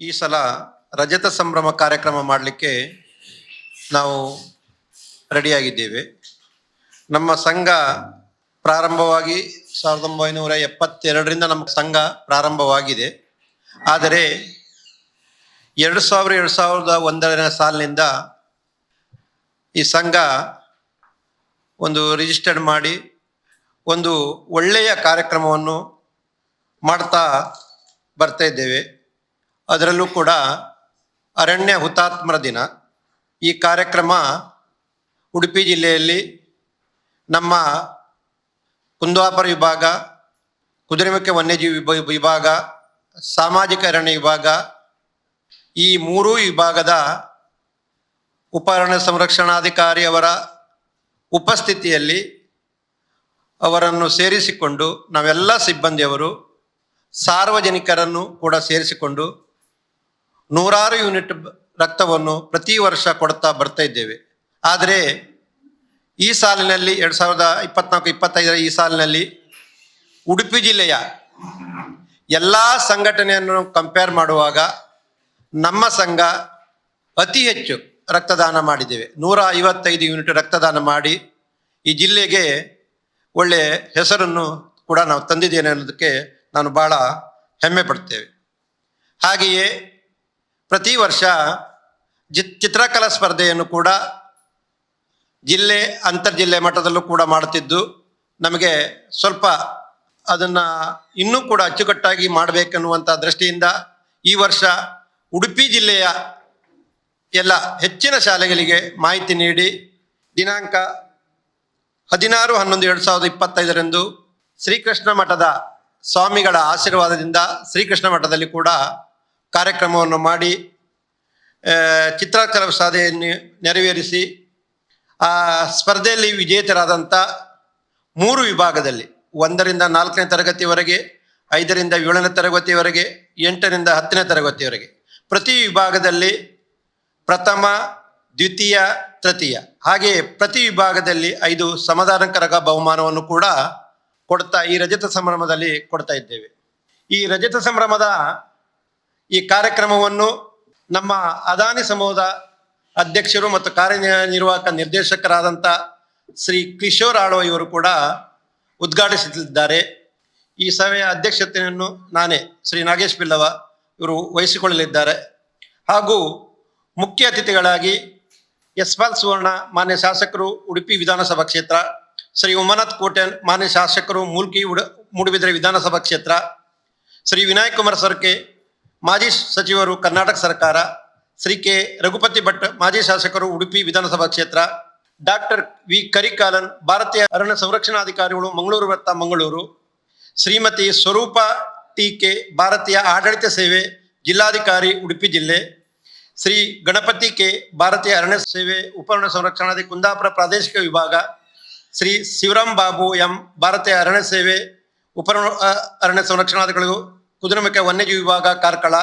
ಈ ಸಲ ರಜತ ಸಂಭ್ರಮ ಕಾರ್ಯಕ್ರಮ ಮಾಡಲಿಕ್ಕೆ ನಾವು ರೆಡಿಯಾಗಿದ್ದೇವೆ. ನಮ್ಮ ಸಂಘ ಪ್ರಾರಂಭವಾಗಿ ಸಾವಿರದ ಒಂಬೈನೂರ ಎಪ್ಪತ್ತೆರಡರಿಂದ ನಮ್ಮ ಸಂಘ ಪ್ರಾರಂಭವಾಗಿದೆ. ಆದರೆ ಎರಡು ಸಾವಿರ, ಎರಡು ಸಾವಿರದ ಒಂದನೇ ಸಾಲಿನಿಂದ ಈ ಸಂಘ ಒಂದು ರಿಜಿಸ್ಟರ್ಡ್ ಮಾಡಿ ಒಂದು ಒಳ್ಳೆಯ ಕಾರ್ಯಕ್ರಮವನ್ನು ಮಾಡ್ತಾ ಬರ್ತಾ ಇದ್ದೇವೆ. ಅದರಲ್ಲೂ ಕೂಡ ಅರಣ್ಯ ಹುತಾತ್ಮರ ದಿನ. ಈ ಕಾರ್ಯಕ್ರಮ ಉಡುಪಿ ಜಿಲ್ಲೆಯಲ್ಲಿ ನಮ್ಮ ಕುಂದಾಪುರ ವಿಭಾಗ, ಕುದುರೆಮುಖ ವನ್ಯಜೀವಿ ವಿಭ- ವಿಭಾಗ, ಸಾಮಾಜಿಕ ಅರಣ್ಯ ವಿಭಾಗ, ಈ ಮೂರೂ ವಿಭಾಗದ ಉಪಾರಣ್ಯ ಸಂರಕ್ಷಣಾಧಿಕಾರಿ ಅವರ ಉಪಸ್ಥಿತಿಯಲ್ಲಿ ಅವರನ್ನು ಸೇರಿಸಿಕೊಂಡು ನಾವೆಲ್ಲ ಸಿಬ್ಬಂದಿಯವರು ಸಾರ್ವಜನಿಕರನ್ನು ಕೂಡ ಸೇರಿಸಿಕೊಂಡು ನೂರಾರು ಯೂನಿಟ್ ರಕ್ತವನ್ನು ಪ್ರತಿ ವರ್ಷ ಕೊಡ್ತಾ ಬರ್ತಾ ಇದ್ದೇವೆ. ಆದರೆ ಈ ಸಾಲಿನಲ್ಲಿ ಎರಡು ಸಾವಿರದ ಇಪ್ಪತ್ನಾಲ್ಕು, ಇಪ್ಪತ್ತೈದರ ಈ ಸಾಲಿನಲ್ಲಿ ಉಡುಪಿ ಜಿಲ್ಲೆಯ ಎಲ್ಲ ಸಂಘಟನೆಯನ್ನು ಕಂಪೇರ್ ಮಾಡುವಾಗ ನಮ್ಮ ಸಂಘ ಅತಿ ಹೆಚ್ಚು ರಕ್ತದಾನ ಮಾಡಿದ್ದೇವೆ. ನೂರ ಐವತ್ತೈದು ಯೂನಿಟ್ ರಕ್ತದಾನ ಮಾಡಿ ಈ ಜಿಲ್ಲೆಗೆ ಒಳ್ಳೆ ಹೆಸರನ್ನು ಕೂಡ ನಾವು ತಂದಿದ್ದೇನೆ ಅನ್ನೋದಕ್ಕೆ ನಾನು ಬಹಳ ಹೆಮ್ಮೆ ಪಡ್ತೇವೆ. ಹಾಗೆಯೇ ಪ್ರತಿ ವರ್ಷ ಜಿ ಚಿತ್ರಕಲಾ ಸ್ಪರ್ಧೆಯನ್ನು ಕೂಡ ಜಿಲ್ಲೆ, ಅಂತರ್ಜಿಲ್ಲೆ ಮಟ್ಟದಲ್ಲೂ ಕೂಡ ಮಾಡುತ್ತಿದ್ದು ನಮಗೆ ಸ್ವಲ್ಪ ಅದನ್ನ ಇನ್ನೂ ಕೂಡ ಅಚ್ಚುಕಟ್ಟಾಗಿ ಮಾಡಬೇಕನ್ನುವಂಥ ದೃಷ್ಟಿಯಿಂದ ಈ ವರ್ಷ ಉಡುಪಿ ಜಿಲ್ಲೆಯ ಎಲ್ಲ ಹೆಚ್ಚಿನ ಶಾಲೆಗಳಿಗೆ ಮಾಹಿತಿ ನೀಡಿ, ದಿನಾಂಕ ಹದಿನಾರು, ಹನ್ನೊಂದು, ಎರಡು ಸಾವಿರದ ಇಪ್ಪತ್ತೈದರಂದು ಶ್ರೀಕೃಷ್ಣ ಮಠದ ಸ್ವಾಮಿಗಳ ಆಶೀರ್ವಾದದಿಂದ ಶ್ರೀಕೃಷ್ಣ ಮಠದಲ್ಲಿ ಕೂಡ ಕಾರ್ಯಕ್ರಮವನ್ನು ಮಾಡಿ ಆ, ಸಾಧೆಯನ್ನು ನೆರವೇರಿಸಿ ಆ ಸ್ಪರ್ಧೆಯಲ್ಲಿ ವಿಜೇತರಾದಂಥ ಮೂರು ವಿಭಾಗದಲ್ಲಿ ಒಂದರಿಂದ ನಾಲ್ಕನೇ ತರಗತಿವರೆಗೆ ಐದರಿಂದ ಏಳನೇ ತರಗತಿವರೆಗೆ ಎಂಟರಿಂದ ಹತ್ತನೇ ತರಗತಿವರೆಗೆ ಪ್ರತಿ ವಿಭಾಗದಲ್ಲಿ ಪ್ರಥಮ ದ್ವಿತೀಯ ತೃತೀಯ ಹಾಗೆಯೇ ಪ್ರತಿ ವಿಭಾಗದಲ್ಲಿ ಐದು ಸಮಾಧಾನಕರಕ ಬಹುಮಾನವನ್ನು ಕೂಡ ಕೊಡ್ತಾ ಈ ರಜತ ಸಂಭ್ರಮದಲ್ಲಿ ಕೊಡ್ತಾ ಇದ್ದೇವೆ. ಈ ರಜತ ಸಂಭ್ರಮದ ಈ ಕಾರ್ಯಕ್ರಮವನ್ನು ನಮ್ಮ ಅದಾನಿ ಸಮೂಹದ ಅಧ್ಯಕ್ಷರು ಮತ್ತು ಕಾರ್ಯನಿರ್ವಾಹಕ ನಿರ್ದೇಶಕರಾದಂಥ ಶ್ರೀ ಕಿಶೋರ್ ಆಳ್ವ ಇವರು ಕೂಡ ಉದ್ಘಾಟಿಸಲಿದ್ದಾರೆ ಈ ಸಭೆಯ ಅಧ್ಯಕ್ಷತೆಯನ್ನು ನಾನೇ ಶ್ರೀ ನಾಗೇಶ್ ಬಿಲ್ಲವ ಇವರು ವಹಿಸಿಕೊಳ್ಳಲಿದ್ದಾರೆ. ಹಾಗೂ ಮುಖ್ಯ ಅತಿಥಿಗಳಾಗಿ ಯಶ್ಪಾಲ್ ಸುವರ್ಣ, ಮಾನ್ಯ ಶಾಸಕರು ಉಡುಪಿ ವಿಧಾನಸಭಾ ಕ್ಷೇತ್ರ, ಶ್ರೀ ಉಮನಾಥ್ ಕೋಟೆನ್ ಮಾನ್ಯ ಶಾಸಕರು ಮೂಲ್ಕಿ ಉಡ, ಮೂಡುಬಿದಿರೆ ವಿಧಾನಸಭಾ ಕ್ಷೇತ್ರ, ಶ್ರೀ ವಿನಾಯಕ್ ಕುಮಾರ್ ಸರ್ಕೆ ಮಾಜಿ ಸಚಿವರು ಕರ್ನಾಟಕ ಸರ್ಕಾರ, ಶ್ರೀ ಕೆ. ರಘುಪತಿ ಭಟ್ ಮಾಜಿ ಶಾಸಕರು ಉಡುಪಿ ವಿಧಾನಸಭಾ ಕ್ಷೇತ್ರ, ಡಾಕ್ಟರ್ ವಿ. ಕರಿಕಾಲನ್, ಭಾರತೀಯ ಅರಣ್ಯ ಸಂರಕ್ಷಣಾಧಿಕಾರಿಗಳು ಮಂಗಳೂರು ವೃತ್ತ ಮಂಗಳೂರು, ಶ್ರೀಮತಿ ಸ್ವರೂಪ ಟಿ. ಕೆ. ಭಾರತೀಯ ಆಡಳಿತ ಸೇವೆ ಜಿಲ್ಲಾಧಿಕಾರಿ ಉಡುಪಿ ಜಿಲ್ಲೆ, ಶ್ರೀ ಗಣಪತಿ ಕೆ. ಭಾರತೀಯ ಅರಣ್ಯ ಸೇವೆ ಉಪರಣ್ಯ ಸಂರಕ್ಷಣಾಧಿ ಕುಂದಾಪುರ ಪ್ರಾದೇಶಿಕ ವಿಭಾಗ, ಶ್ರೀ ಶಿವರಾಮ್ ಬಾಬು ಎಂ, ಭಾರತೀಯ ಅರಣ್ಯ ಸೇವೆ ಉಪರ ಅರಣ್ಯ ಸಂರಕ್ಷಣಾಧಿಕಾರಿಗಳು ಕುದುರೆಮುಖ ವನ್ಯಜೀವಿ ವಿಭಾಗ ಕಾರ್ಕಳ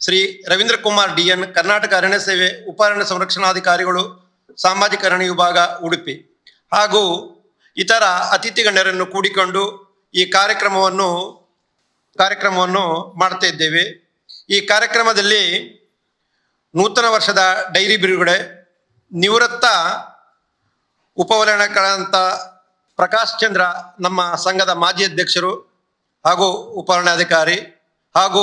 ಶ್ರೀ ರವೀಂದ್ರ ಕುಮಾರ್ ಡಿ ಎನ್ ಕರ್ನಾಟಕ ಅರಣ್ಯ ಸೇವೆ ಉಪ ಅರಣ್ಯ ಸಂರಕ್ಷಣಾಧಿಕಾರಿಗಳು, ಸಾಮಾಜಿಕ ಅರಣ್ಯ ವಿಭಾಗ, ಉಡುಪಿ. ಹಾಗೂ ಇತರ ಅತಿಥಿ ಗಣ್ಯರನ್ನು ಕೂಡಿಕೊಂಡು ಈ ಕಾರ್ಯಕ್ರಮವನ್ನು ಕಾರ್ಯಕ್ರಮವನ್ನು ಮಾಡ್ತಾ ಇದ್ದೇವೆ. ಈ ಕಾರ್ಯಕ್ರಮದಲ್ಲಿ ನೂತನ ವರ್ಷದ ಡೈರಿ ಬಿಡುಗಡೆ ನಿವೃತ್ತ ಉಪವಲಯಗಳಂತ ಪ್ರಕಾಶ್ ಚಂದ್ರ ನಮ್ಮ ಸಂಘದ ಮಾಜಿ ಅಧ್ಯಕ್ಷರು ಹಾಗೂ ಉಪವರಣಾಧಿಕಾರಿ ಹಾಗೂ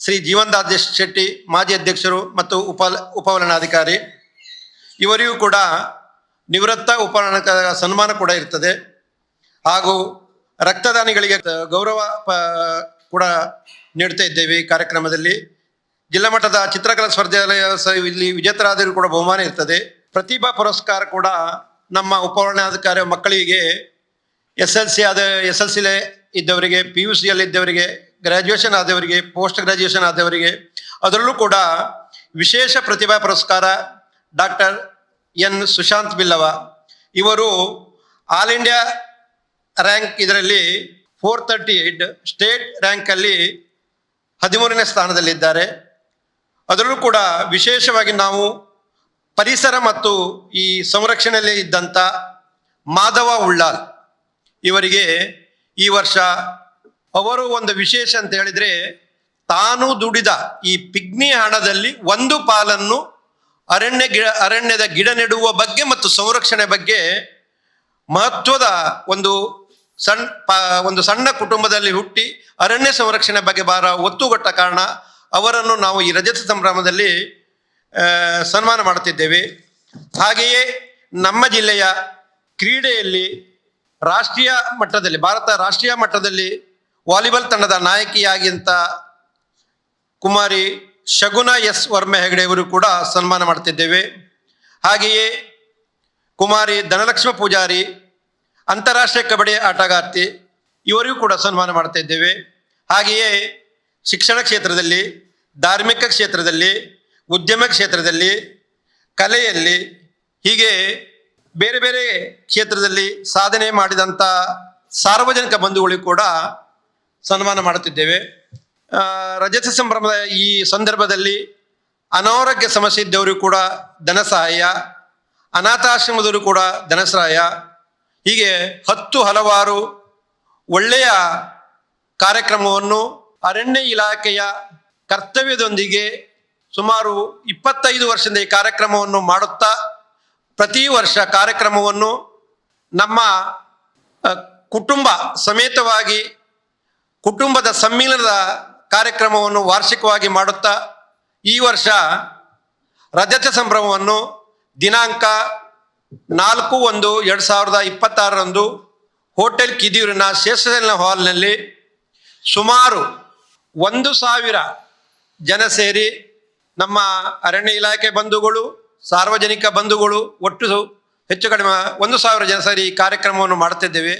ಶ್ರೀ ಜೀವನ್ದಾಸ್ ಶೆಟ್ಟಿ, ಮಾಜಿ ಅಧ್ಯಕ್ಷರು ಮತ್ತು ಉಪ, ಉಪವಲನಾಧಿಕಾರಿ. ಇವರಿಗೂ ಕೂಡ ನಿವೃತ್ತ ಉಪವರಣ ಸನ್ಮಾನ ಕೂಡ ಇರ್ತದೆ. ಹಾಗೂ ರಕ್ತದಾನಿಗಳಿಗೆ ಗೌರವ ಕೂಡ ನೀಡ್ತಾ ಇದ್ದೇವೆ ಈ ಕಾರ್ಯಕ್ರಮದಲ್ಲಿ. ಜಿಲ್ಲಾ ಮಟ್ಟದ ಚಿತ್ರಕಲಾ ಸ್ಪರ್ಧೆಯಲ್ಲಿ ಇಲ್ಲಿ ವಿಜೇತರಾದರೂ ಕೂಡ ಬಹುಮಾನ ಇರ್ತದೆ. ಪ್ರತಿಭಾ ಪುರಸ್ಕಾರ ಕೂಡ ನಮ್ಮ ಉಪವರಣಾಧಿಕಾರಿ ಮಕ್ಕಳಿಗೆ ಎಸ್ ಎಲ್ ಸಿ ಆದ, ಎಸ್ ಎಲ್ ಸಿ ಇದ್ದವರಿಗೆ ಪಿ ಯು ಸಿಯಲ್ಲಿ ಇದ್ದವರಿಗೆ ಗ್ರಾಜ್ಯುಯೇಷನ್ ಆದವರಿಗೆ ಪೋಸ್ಟ್ ಗ್ರಾಜ್ಯುಯೇಷನ್ ಆದವರಿಗೆ, ಅದರಲ್ಲೂ ಕೂಡ ವಿಶೇಷ ಪ್ರತಿಭಾ ಪುರಸ್ಕಾರ ಡಾಕ್ಟರ್ ಎನ್ ಸುಶಾಂತ್ ಬಿಲ್ಲವ. ಇವರು ಆಲ್ ಇಂಡಿಯಾ ರ್ಯಾಂಕ್ ಇದರಲ್ಲಿ ಫೋರ್ ತರ್ಟಿ ಏಟ್ ಸ್ಟೇಟ್ ರ್ಯಾಂಕಲ್ಲಿ ಹದಿಮೂರನೇ ಸ್ಥಾನದಲ್ಲಿದ್ದಾರೆ. ಅದರಲ್ಲೂ ಕೂಡ ವಿಶೇಷವಾಗಿ ನಾವು ಪರಿಸರ ಮತ್ತು ಈ ಸಂರಕ್ಷಣೆಯಲ್ಲಿ ಇದ್ದಂಥ ಮಾಧವ ಉಳ್ಳಾಲ್ ಇವರಿಗೆ ಈ ವರ್ಷ ಅವರು ಒಂದು ವಿಶೇಷ ಅಂತ ಹೇಳಿದ್ರೆ ತಾನು ದುಡಿದ ಈ ಪಿಗ್ನಿ ಹಣದಲ್ಲಿ ಒಂದು ಪಾಲನ್ನು ಅರಣ್ಯ ಗಿಡ ಅರಣ್ಯದ ಗಿಡ ನೆಡುವ ಬಗ್ಗೆ ಮತ್ತು ಸಂರಕ್ಷಣೆ ಬಗ್ಗೆ ಮಹತ್ವದ ಒಂದು ಸಣ್ಣ ಒಂದು ಸಣ್ಣ ಕುಟುಂಬದಲ್ಲಿ ಹುಟ್ಟಿ ಅರಣ್ಯ ಸಂರಕ್ಷಣೆ ಬಗ್ಗೆ ಭಾರ ಒತ್ತುಗೊಟ್ಟ ಕಾರಣ ಅವರನ್ನು ನಾವು ಈ ರಜತ ಸಂಭ್ರಮದಲ್ಲಿ ಸನ್ಮಾನ ಮಾಡುತ್ತಿದ್ದೇವೆ. ಹಾಗೆಯೇ ನಮ್ಮ ಜಿಲ್ಲೆಯ ಕ್ರೀಡೆಯಲ್ಲಿ ರಾಷ್ಟ್ರೀಯ ಮಟ್ಟದಲ್ಲಿ, ಭಾರತ ರಾಷ್ಟ್ರೀಯ ಮಟ್ಟದಲ್ಲಿ ವಾಲಿಬಾಲ್ ತಂಡದ ನಾಯಕಿಯಾಗಿಂತ ಕುಮಾರಿ ಶಗುನ ಎಸ್ ವರ್ಮ ಹೆಗಡೆ ಇವರು ಕೂಡ ಸನ್ಮಾನ ಮಾಡ್ತಿದ್ದೇವೆ. ಹಾಗೆಯೇ ಕುಮಾರಿ ಧನಲಕ್ಷ್ಮ ಪೂಜಾರಿ, ಅಂತಾರಾಷ್ಟ್ರೀಯ ಕಬಡ್ಡಿ ಆಟಗಾರ್ತಿ, ಇವರಿಗೂ ಕೂಡ ಸನ್ಮಾನ ಮಾಡ್ತಾ ಹಾಗೆಯೇ ಶಿಕ್ಷಣ ಕ್ಷೇತ್ರದಲ್ಲಿ, ಧಾರ್ಮಿಕ ಕ್ಷೇತ್ರದಲ್ಲಿ, ಉದ್ಯಮ ಕ್ಷೇತ್ರದಲ್ಲಿ, ಕಲೆಯಲ್ಲಿ ಹೀಗೆ ಬೇರೆ ಬೇರೆ ಕ್ಷೇತ್ರದಲ್ಲಿ ಸಾಧನೆ ಮಾಡಿದಂಥ ಸಾರ್ವಜನಿಕ ಬಂಧುಗಳಿಗೂ ಕೂಡ ಸನ್ಮಾನ ಮಾಡುತ್ತಿದ್ದೇವೆ. ರಜತ ಸಂಭ್ರಮದ ಈ ಸಂದರ್ಭದಲ್ಲಿ ಅನಾರೋಗ್ಯ ಸಮಸ್ಯೆ ಇದ್ದವರು ಕೂಡ ಧನ ಸಹಾಯ ಅನಾಥಾಶ್ರಮದವರು ಕೂಡ ಧನ ಸಹಾಯ ಹೀಗೆ ಹತ್ತು ಹಲವಾರು ಒಳ್ಳೆಯ ಕಾರ್ಯಕ್ರಮವನ್ನು ಅರಣ್ಯ ಇಲಾಖೆಯ ಕರ್ತವ್ಯದೊಂದಿಗೆ ಸುಮಾರು ಇಪ್ಪತ್ತೈದು ವರ್ಷದಿಂದ ಈ ಕಾರ್ಯಕ್ರಮವನ್ನು ಮಾಡುತ್ತಾ ಪ್ರತಿ ವರ್ಷ ಕಾರ್ಯಕ್ರಮವನ್ನು ನಮ್ಮ ಕುಟುಂಬ ಸಮೇತವಾಗಿ, ಕುಟುಂಬದ ಸಮ್ಮಿಲನದ ಕಾರ್ಯಕ್ರಮವನ್ನು ವಾರ್ಷಿಕವಾಗಿ ಮಾಡುತ್ತಾ, ಈ ವರ್ಷ ರಜತ ಸಂಭ್ರಮವನ್ನು ದಿನಾಂಕ ನಾಲ್ಕು ಒಂದು ಎರಡು ಸಾವಿರದ ಇಪ್ಪತ್ತಾರರಂದು ಹೋಟೆಲ್ ಕಿದಿಯೂರಿನ ಶೇಷಸೇನ ಹಾಲ್ನಲ್ಲಿ ಸುಮಾರು ಒಂದು ಸಾವಿರ ಜನ ಸೇರಿ ನಮ್ಮ ಅರಣ್ಯ ಇಲಾಖೆ ಬಂಧುಗಳು ಸಾರ್ವಜನಿಕ ಬಂಧುಗಳು ಒಟ್ಟು ಹೆಚ್ಚು ಕಡಿಮೆ ಒಂದು ಸಾವಿರ ಜನ ಸರಿ ಕಾರ್ಯಕ್ರಮವನ್ನು ಮಾಡುತ್ತಿದ್ದೇವೆ